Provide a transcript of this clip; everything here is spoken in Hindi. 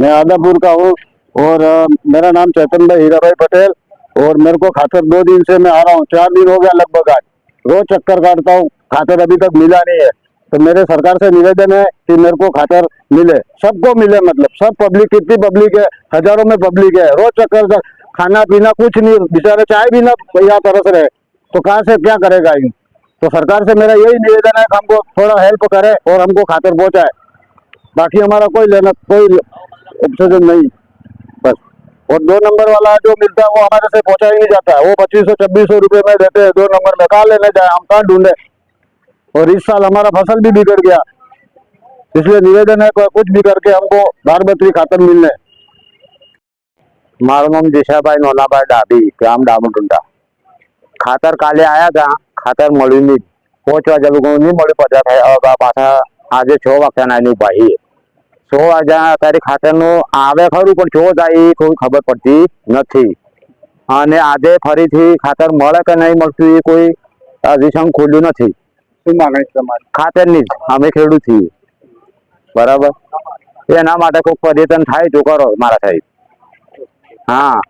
मैं आदापुर का हूँ और मेरा नाम चैतन भाई हीरा भाई पटेल और मेरे को खातर दो दिन से मैं आ रहा हूँ। चार दिन हो गया लगभग आज। रोज चक्कर काटता हूँ। खातर अभी तक मिला नहीं है। तो मेरे सरकार से निवेदन है कि मेरे को खातर मिले। सबको मिले मतलब। सब पब्लिक कितनी पब्लिक है? हज़ारों में पब्लिक है। रोज चक्कर का खाना पीना कुछ नहीं। बेचारे चाय भी ना यहाँ तरस रहे। तो कहाँ से क्या करेगा यूँ? तो सरकार से मेरा यही निवेदन है कि हमको थोड़ा हेल्प करे और हमको खातर पहुँचाए। बाकी हमारा कोई लेना, कोई ऑप्शन नहीं बस और दो नंबर वाला जो मिलता है वो हमारे से पहुंचा ही नहीं जाता है वो पच्चीस सौ छब्बीस सौ रुपये में देते हैं दो नंबर में कहाँ लेने जाए हम कहाँ ढूंढे और इस साल हमारा फसल भी बिगड़ गया इसलिए निवेदन है कि कुछ भी करके हमको बार बतरी खातर मिलने મારું નામ દિશાભાઈ નોનાભાઈ ડાબી ગામ ડામુટુંડા ખાતર કાલે આયા હતા ખાતર મળ્યું નહીં પાંચ વાગ્યા લોકો નહીં મળ્યું પચાસ થાય હવે પાછા આજે છ વાગ્યાના એની ભાઈ છ હજાર અત્યારે ખાતરનું આવે ખરું પણ જો જાય એ કોઈ ખબર પડતી નથી. અને આજે ફરીથી ખાતર મળે કે નહીં મળતું એ કોઈ સમ ખોલ્યું નથી. શું માગણી તમારી? ખાતરની જ. અમે ખેડૂત છીએ. બરાબર? એના માટે કોઈ પર્યટન થાય તો કરો મારા સાહેબ. હા.